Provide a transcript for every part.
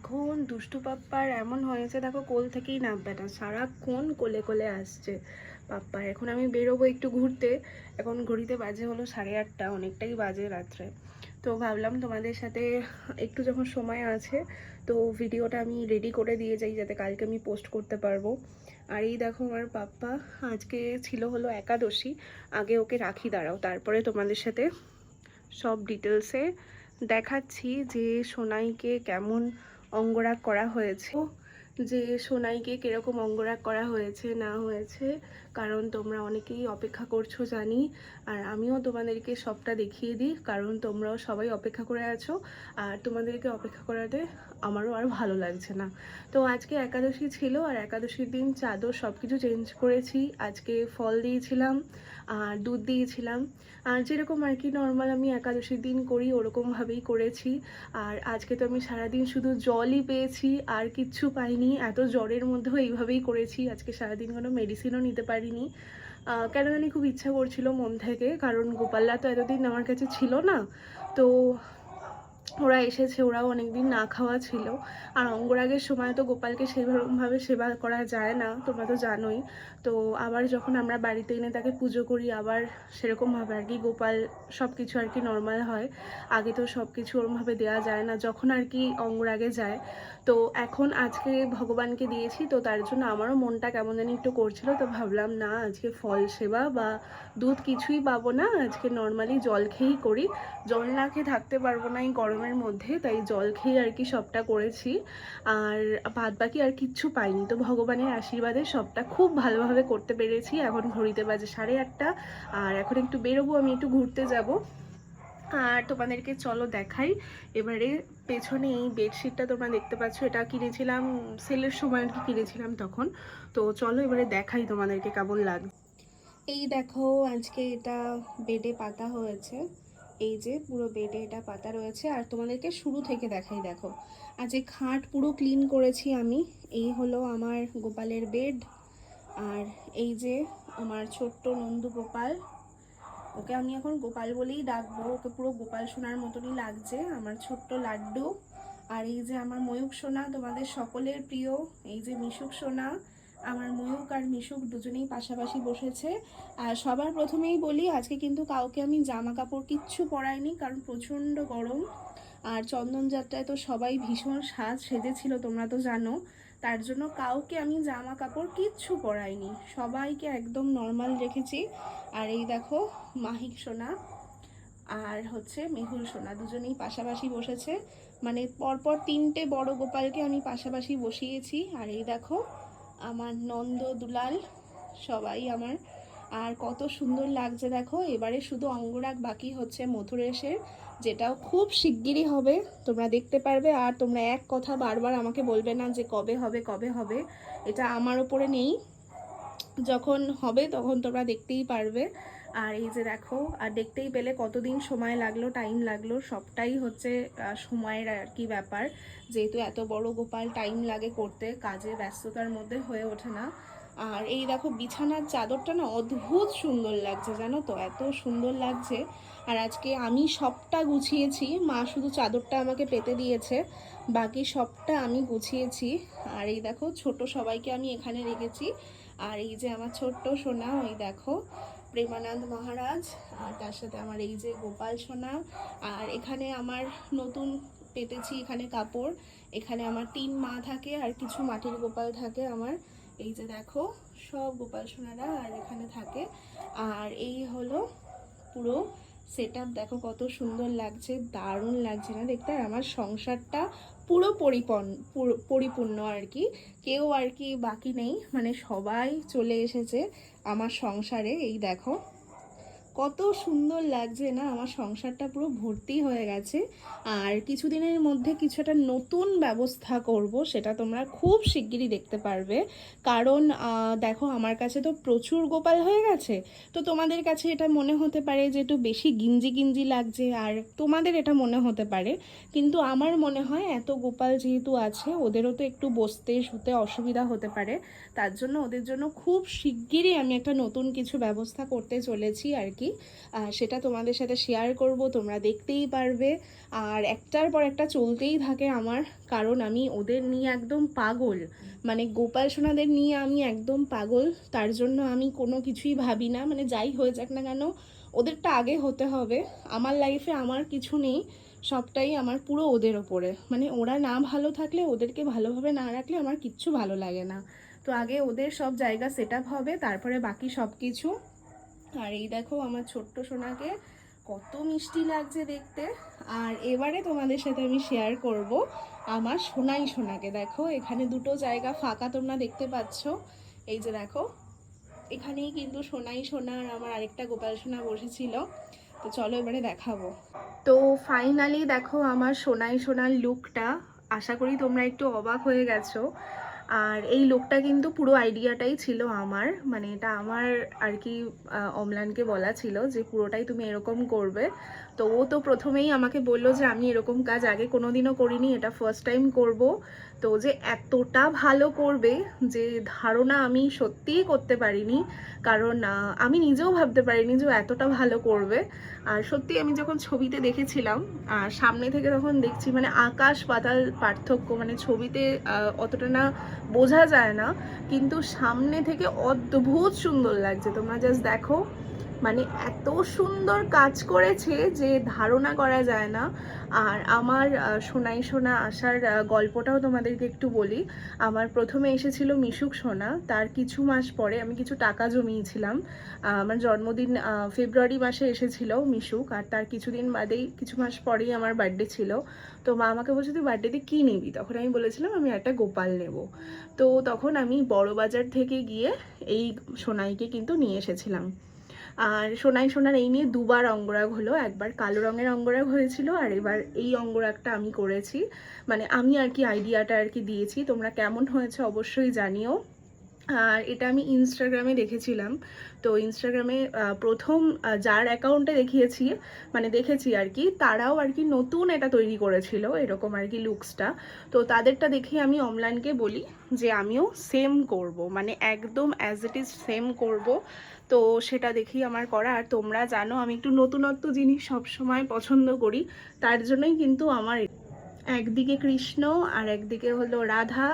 এখন দুষ্টু পাপ্পার এমন হয়েছে, দেখো কোল থেকেই নামবে না, সারাক্ষণ কোলে কোলে আসছে পাপ্পার এখন আমি বেরোবো একটু ঘুরতে, এখন ঘড়িতে বাজে হলো সাড়ে আটটা, অনেকটাই বাজে রাত্রে। তো ভাবলাম তোমাদের সাথে একটু যখন সময় আছে, তো ভিডিওটা আমি রেডি করে দিয়ে যাই, যাতে কালকে আমি পোস্ট করতে পারব। আর এই দেখো আমার পাপ্পা, আজকে ছিল হলো একাদশী, আগে ওকে রাখি দাঁড়াও, তারপরে তোমাদের সাথে সব ডিটেলসে দেখাচ্ছি যে সোনাইকে কেমন অঙ্গরাগ করা হয়েছে। যে সোনাইকে কীরকম অঙ্গরাগ করা হয়েছে না হয়েছে কারণ তোমরা অনেকেই অপেক্ষা করছ জানি, আর আমিও তোমাদেরকে সবটা দেখিয়ে দিই, কারণ তোমরাও সবাই অপেক্ষা করে আছো, আর তোমাদেরকে অপেক্ষা করাতে আমারও আর ভালো লাগছে না। তো আজকে একাদশী ছিল, আর একাদশীর দিন চাদর সব কিছু চেঞ্জ করেছি, আজকে ফল দিয়েছিলাম, আর দুধ দিয়েছিলাম, আর যেরকম আর কি নর্মাল আমি একাদশীর দিন করি ওরকমভাবেই করেছি, আর আজকে তো আমি সারাদিন শুধু জলই পেয়েছি, আর কিচ্ছু পাইনি, এত জ্বরের মধ্যেও এইভাবেই করেছি, আজকে সারাদিন কোনো মেডিসিনও নিতে পারিনি। কেন জানি খুব ইচ্ছা করছিল মন থেকে, কারণ গোপাল্লা তো এতদিন আমার কাছে ছিল না। তো ওরা এসেছে, ওরাও অনেকদিন না খাওয়া ছিল। আর অঙ্গরাগের সময় তো গোপালকে সেরকমভাবে সেবা করা যায় না, তোমরা তো জানোই। তো আবার যখন আমরা বাড়িতে এনে তাকে পুজো করি, আবার সেরকমভাবে আর কি গোপাল সব কিছু আর কি নর্মাল হয়। আগে তো সব কিছু ওরমভাবে দেওয়া যায় না, যখন আর কি অঙ্গরাগে যায়। তো এখন আজকে ভগবানকে দিয়েছি, তো তার জন্য আমারও মনটা কেমন জানি একটু করছিল, তো ভাবলাম, না, আজকে ফল সেবা বা দুধ কিছুই পাবো না, আজকে নর্মালি জল খেয়েই করি। জল না খেয়ে থাকতে পারব না এই গরমের মধ্যে, তাই জল খেয়ে আর কি সবটা করেছি। আর বাদ বাকি আর কিচ্ছু পাইনি। তো ভগবানের আশীর্বাদে সবটা খুব ভালোভাবে করতে পেরেছি। এখন ঘড়িতে বাজে সাড়ে আটটা। আর এখন একটু বেরোবো, আমি একটু ঘুরতে যাব। আর তোমাদেরকে চলো দেখাই। এবারে পেছনে এই বেডশিটটা তোমরা দেখতে পাচ্ছ। এটা কিনেছিলাম, সেলের সময় আর কি কিনেছিলাম তখন। তো চলো এবারে দেখাই তোমাদেরকে কেমন লাগছে। এই দেখো, আজকে এটা বেডে পাতা হয়েছে। এই যে পুরো বেডে এটা পাতা রয়েছে আর তোমাদেরকে শুরু থেকে দেখাই দেখো। আজ এই খাট পুরো ক্লিন করেছি আমি, এই হলো আমার গোপালের বেড আর এই যে আমার ছোট্ট নন্দু গোপাল। ওকে আমি এখন গোপাল বলেই ডাকবো, ওকে পুরো গোপাল সোনার মতনই লাগছে, আমার ছোট্ট লাড্ডু। আর এই যে আমার ময়ূক সোনা, তোমাদের সকলের প্রিয়, এই যে মিশুক সোনা আমার ময়ূক আর মিশুক দুজনেই পাশাপাশি বসেছে। আর সবার প্রথমেই বলি, আজকে কিন্তু কাউকে আমি জামা কাপড় কিচ্ছু পরাইনি, কারণ প্রচণ্ড গরম। আর চন্দন যাত্রায় তো সবাই ভীষণ সাজ সেজেছিল, তোমরা তো জানো। তার জন্য কাউকে আমি জামা কাপড় কিচ্ছু পরাইনি। সবাইকে একদম নর্মাল রেখেছি। আর এই দেখো, মাহিক সোনা আর হচ্ছে মেহুল সোনা দুজনেই পাশাপাশি বসেছে। মানে পরপর তিনটে বড় গোপালকে আমি পাশাপাশি বসিয়েছি। আর এই দেখো আমার নন্দ দুলাল, সবাই আমার। আর কত সুন্দর লাগছে দেখো, এবারে শুধু অঙ্গরাগ, বাকি হচ্ছে মথুরেশের, যেটাও খুব শিগগিরই হবে, তোমরা দেখতে পারবে। আর তোমরা এক কথা বারবার আমাকে বলবে না যে কবে হবে কবে হবে, এটা আমার ওপরে নেই। যখন হবে তখন তোমরা দেখতেই পারবে। আর এই যে দেখো, আর দেখতেই পেলে কতদিন সময় লাগল টাইম লাগল, সবটাই হচ্ছে সময়ের আর কি ব্যাপার। যেহেতু এত বড় গোপাল টাইম লাগে করতে কাজে ব্যস্ততার মধ্যে হয়ে ওঠে না। আর এই দেখো বিছানার চাদরটা না অদ্ভুত সুন্দর লাগছে, জানো তো? এত সুন্দর লাগছে। আর আজকে আমি সবটা গুছিয়েছি, মা শুধু চাদরটা আমাকে পেতে দিয়েছে, বাকি সবটা আমি গুছিয়েছি। আর এই দেখো, ছোট সবাইকে আমি এখানে রেখেছি। আর এই যে আমার ছোট্ট সোনা, ওই দেখো প্রেমানন্দ মহারাজ, আর তার সাথে আমার এই যে গোপাল সোনা, আর এখানে আমার নতুন পেতেছি এখানে কাপড়। এখানে আমার তিন মা থাকে আর কিছু মাটির গোপাল থাকে আমার। এই যে দেখো, সব গোপাল সোনারা আর এখানে থাকে। আর এই হলো পুরো সেট দেখো কত সুন্দর লাগছে, দারুণ লাগছে না দেখতে। আর আমার সংসারটা পুরো পরিপূর্ণ পুরো পরিপূর্ণ আর কি। কেউ আর কি বাকি নেই মানে সবাই চলে এসেছে আমার সংসারে, এই দেখো। কত সুন্দর লাগছে না? আমার সংসারটা পুরো ভর্তি হয়ে গেছে। আর কিছুদিনের মধ্যে কিছু একটা নতুন ব্যবস্থা করব, সেটা তোমরা খুব শিগগিরই দেখতে পারবে। কারণ দেখো, আমার কাছে তো প্রচুর গোপাল হয়ে গেছে। তো তোমাদের কাছে এটা মনে হতে পারে যে একটু বেশি গিঞ্জি গিঞ্জি লাগছে, আর তোমাদের এটা মনে হতে পারে। কিন্তু আমার মনে হয় এত গোপাল যেহেতু আছে, ওদেরও তো একটু বসতে শুতে অসুবিধা হতে পারে। তার জন্য ওদের জন্য খুব শিগগিরই আমি একটা নতুন কিছু ব্যবস্থা করতে চলেছি আর কি। সেটা তোমাদের সাথে শেয়ার করব, তোমরা দেখতেই পারবে। আর একটার পর একটা চলতেই থাকে আমার, কারণ আমি ওদের নিয়ে একদম পাগল। মানে গোপাল সোনাদের নিয়ে আমি একদম পাগল, তার জন্য আমি কোনো কিছুই ভাবি না। মানে যাই হয়ে যাক না কেন, ওদেরটা আগে হতে হবে। আমার লাইফে আমার কিছু নেই, সবটাই আমার পুরো ওদের ওপরে। মানে ওরা না ভালো থাকলে, ওদেরকে ভালোভাবে না রাখলে আমার কিচ্ছু ভালো লাগে না। তো আগে ওদের সব জায়গা সেট হবে, তারপরে বাকি সব কিছু আর এই দেখো আমার ছোট্ট সোনাকে কত মিষ্টি লাগছে দেখতে। আর এবারে তোমাদের সাথে আমি শেয়ার করব আমার সোনাই সোনাকে। দেখো, এখানে দুটো জায়গা ফাঁকা তোমরা দেখতে পাচ্ছ। এই যে দেখো, এখানেই কিন্তু সোনাই সোনা আর আমার আরেকটা গোপাল সোনা বসেছিল। তো চলো এবারে দেখাবো। তো ফাইনালি দেখো আমার সোনাই সোনার লুকটা আশা করি তোমরা একটু অবাক হয়ে গেছো। আর এই লোকটা কিন্তু পুরো আইডিয়াটাই ছিল আমার। মানে এটা আমার আর কি অমলানকে বলা ছিল যে পুরোটাই তুমি এরকম করবে। তো ও তো প্রথমেই আমাকে বলল যে আমি এরকম কাজ আগে কোনোদিনও করিনি, এটা ফার্স্ট টাইম করব। তো যে এতটা ভালো করবে যে ধারণা আমি সত্যিই করতে পারিনি। কারণ আমি নিজেও ভাবতে পারিনি যে এতটা ভালো করবে। আর সত্যি আমি যখন ছবিতে দেখেছিলাম আর সামনে থেকে তখন দেখছি মানে আকাশ পাতাল পার্থক্য মানে ছবিতে অতটা না বোঝা যায় না। কিন্তু সামনে থেকে অদ্ভুত সুন্দর লাগছে। তোমরা জাস্ট দেখো। মানে এত সুন্দর কাজ করেছে যে ধারণা করা যায় না। আর আমার সোনাই সোনা আসার গল্পটাও তোমাদেরকে একটু বলি। আমার প্রথমে এসেছিল মিশুক সোনা। তার কিছু মাস পরে আমি কিছু টাকা জমিয়েছিলাম। আমার জন্মদিন ফেব্রুয়ারি মাসে এসেছিল মিশুক। আর তার কিছুদিন বাদেই, কিছু মাস পরেই আমার বার্থডে ছিল। তো মা আমাকে বলছে, তুই বার্থডেতে কী নিবি? তখন আমি বলেছিলাম, আমি একটা গোপাল নেব। তো তখন আমি বড় বাজার থেকে গিয়ে এই সোনাইকে কিন্তু নিয়ে এসেছিলাম। আর সোনাই সোনার এই নিয়ে দুবার অঙ্গরাগ হলো, একবার কালো রঙের অঙ্গরাগ হয়েছিল আর এবার এই অঙ্গরাগটা আমি করেছি। মানে আমি আর কি আইডিয়াটা আর কি দিয়েছি, তোমরা কেমন হয়েছে অবশ্যই জানিও। আর এটা আমি ইনস্টাগ্রামে দেখেছিলাম। তো ইনস্টাগ্রামে প্রথম যার অ্যাকাউন্টে দেখিয়েছি মানে দেখেছি আর কি, তারাও আর কি নতুন এটা তৈরি করেছিল, এরকম আর কি লুকসটা তো তাদেরটা দেখে আমি অমলানকে বলি যে, আমিও সেম করব। মানে একদম অ্যাজ ইট ইজ সেম করব। তো সেটা দেখেই আমার করা। আর তোমরা জানো, আমি একটু নতুনত্ব জিনিস সবসময় পছন্দ করি, তার জন্যই কিন্তু আমার একদিকে কৃষ্ণ আর একদিকে হলো রাধা।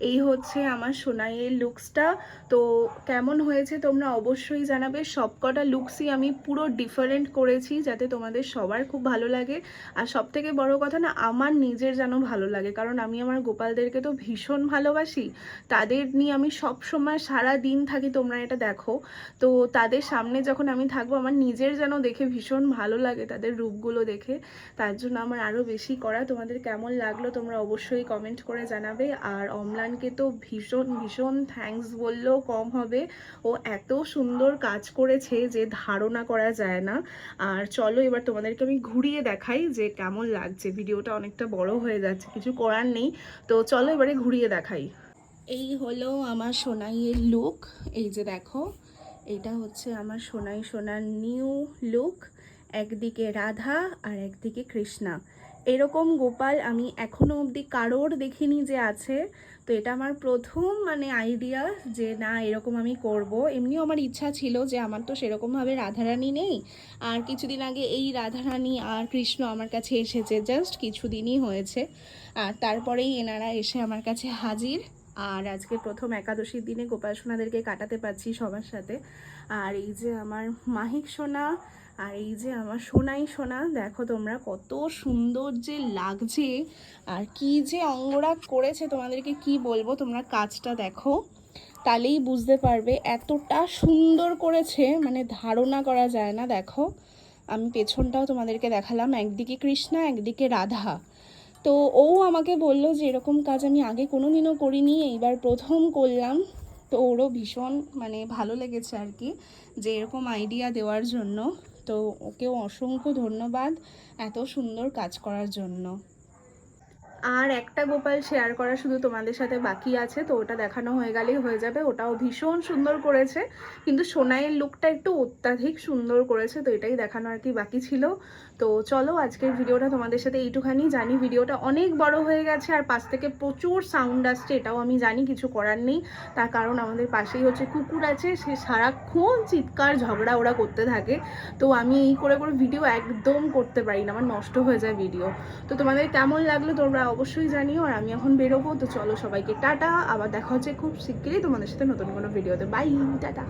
এই হচ্ছে আমার সোনাইয়ের লুকসটা তো কেমন হয়েছে তোমরা অবশ্যই জানাবে। সবকটা লুকসই আমি পুরো ডিফারেন্ট করেছি যাতে তোমাদের সবার খুব ভালো লাগে। আর সব থেকে বড় কথা না, আমার নিজের যেন ভালো লাগে। কারণ আমি আমার গোপালদেরকে তো ভীষণ ভালোবাসি। তাদের নিয়ে আমি সব সময় সারা দিন থাকি, তোমরা এটা দেখো। তো তাদের সামনে যখন আমি থাকব, আমার নিজের যেন দেখে ভীষণ ভালো লাগে তাদের রূপগুলো দেখে। তার জন্য আমার আরও বেশি করা। তোমাদের কেমন লাগল তোমরা অবশ্যই কমেন্ট করে জানাবে। আর অম্লানকে তো ভীষণ ভীষণ থ্যাঙ্কস বললেও কম হবে। ও এত সুন্দর কাজ করেছে যে ধারণা করা যায় না। আর চলো এবার তোমাদেরকে আমি ঘুরিয়ে দেখাই যে কেমন লাগছে। ভিডিওটা অনেকটা বড় হয়ে যাচ্ছে, কিছু করার নেই। তো চলো এবারে ঘুরিয়ে দেখাই। এই হলো আমার সোনাইয়ের লুক এই যে দেখো এটা হচ্ছে আমার সোনাই সোনার নিউ লুক একদিকে রাধা আর একদিকে কৃষ্ণা। এরকম গোপাল আমি এখনও অবধি কারোর দেখিনি যে আছে। তো এটা আমার প্রথম মানে আইডিয়া যে না, এরকম আমি করব। এমনিও আমার ইচ্ছা ছিল যে আমার তো সেরকমভাবে রাধারানী নেই। আর কিছুদিন আগে এই রাধারানী আর কৃষ্ণ আমার কাছে এসেছে জাস্ট কিছুদিনই হয়েছে। আর তারপরেই এনারা এসে আমার কাছে হাজির। আর আজকে প্রথম একাদশীর দিনে গোপাল সোনাদেরকে কাটাতে পারছি সবার সাথে। আর এই যে আমার মাহিক সোনা আর এই যে আমার সোনাই সোনা, দেখো তোমরা কত সুন্দর যে লাগছে আর কি যে অঙ্গরাগ করেছে তোমাদেরকে কি বলব, তোমরা কাজটা দেখো। তাহলেই বুঝতে পারবে, এতটা সুন্দর করেছে মানে ধারণা করা যায় না, দেখো। আমি পেছনটাও তোমাদেরকে দেখালাম, একদিকে কৃষ্ণা, একদিকে রাধা। তো ও আমাকে বলল যে, এরকম কাজ আমি আগে কোনো দিনও করিনি, এইবার প্রথম করলাম। তো ওরও ভীষণ মানে ভালো লেগেছে আর কি, যে এরকম আইডিয়া দেওয়ার জন্য। তো ওকেও অসংখ্য ধন্যবাদ এত সুন্দর কাজ করার জন্য। আর একটা গোপাল শেয়ার করা শুধু তোমাদের সাথে বাকি আছে, তো ওটা দেখানো হয়ে গেলেই হয়ে যাবে। ওটাও ভীষণ সুন্দর করেছে, কিন্তু সোনাইয়ের লুকটা একটু অত্যাধিক সুন্দর করেছে, তো এটাই দেখানো আর কি বাকি ছিল। তো চলো আজকের ভিডিওটা তোমাদের সাথে এইটুখানি জানি, ভিডিওটা অনেক বড় হয়ে গেছে আর পাশ থেকে প্রচুর সাউন্ড আসছে, এটাও আমি জানি, কিছু করার নেই। তার কারণ আমাদের পাশেই হচ্ছে কুকুর আছে, সে সারাক্ষণ চিৎকার ঝগড়া ওরা করতে থাকে। তো আমি এই করে করে ভিডিও একদম করতে পারি না, আমার নষ্ট হয়ে যায় ভিডিও তো তোমাদের কেমন লাগল তোমরা অবশ্যই জানিও, আর আমি এখন বেরোবো, তো চলো সবাইকে টাটা। আবার দেখা হচ্ছে খুব শিগগিরই তোমাদের সাথে নতুন কোনো ভিডিওতে। Bye tata.